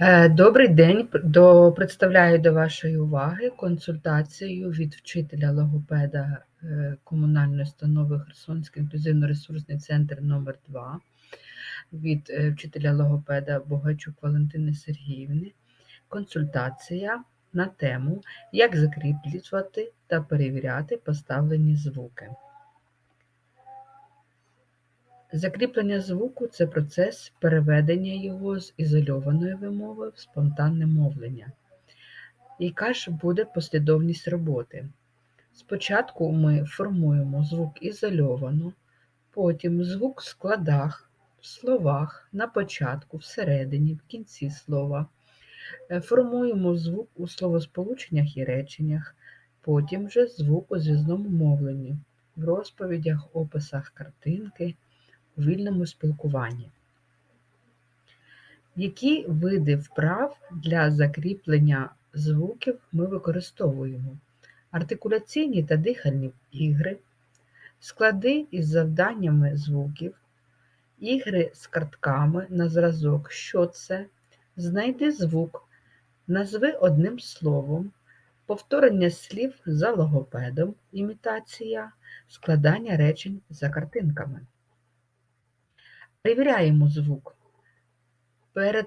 Е, Добрий день. До, представляю до вашої уваги консультацію від вчителя логопеда е, комунальної установи Херсонський інклюзивно-ресурсний центр номер 2 від е, вчителя логопеда Богачук Валентини Сергіївни. Консультація на тему, як закріплювати та перевіряти поставлені звуки. Закріплення звуку це процес переведення його з ізольованої вимови в спонтанне мовлення. Яка ж буде послідовність роботи? Спочатку ми формуємо звук ізольовано, потім звук в складах, в словах, на початку, всередині, в кінці слова. Е, Формуємо звук у словосполученнях і реченнях, потім вже звук у зв'язному мовленні, в розповідях, описах картинки, вільному спілкуванні. Які види вправ для закріплення звуків ми використовуємо? Артикуляційні та дихальні ігри, склади із завданнями звуків, ігри з картками на зразок, що це, знайди звук, назви одним словом, повторення слів за логопедом, імітація, складання речень за картинками. Перевіряємо звук. Перед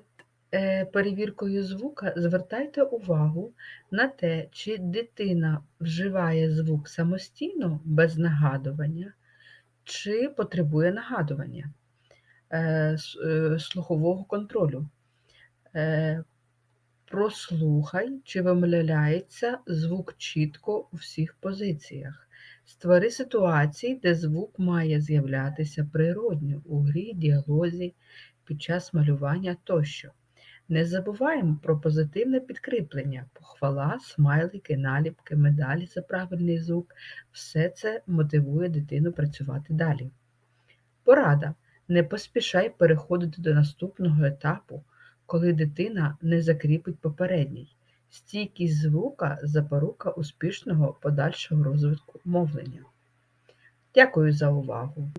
е, перевіркою звука звертайте увагу на те, чи дитина вживає звук самостійно без нагадування, чи потребує нагадування е, е, слухового контролю. Прослухай, чи вимовляється звук чітко у всіх позиціях. Створи ситуації, де звук має з'являтися природньо у грі, діалозі, під час малювання тощо. Не забуваємо про позитивне підкріплення, похвала, смайлики, наліпки, медалі за правильний звук. Все це мотивує дитину працювати далі. Порада. Не поспішай переходити до наступного етапу, коли дитина не закріпить попередній. Стійкість звука запорука успішного подальшого розвитку мовлення. Дякую за увагу!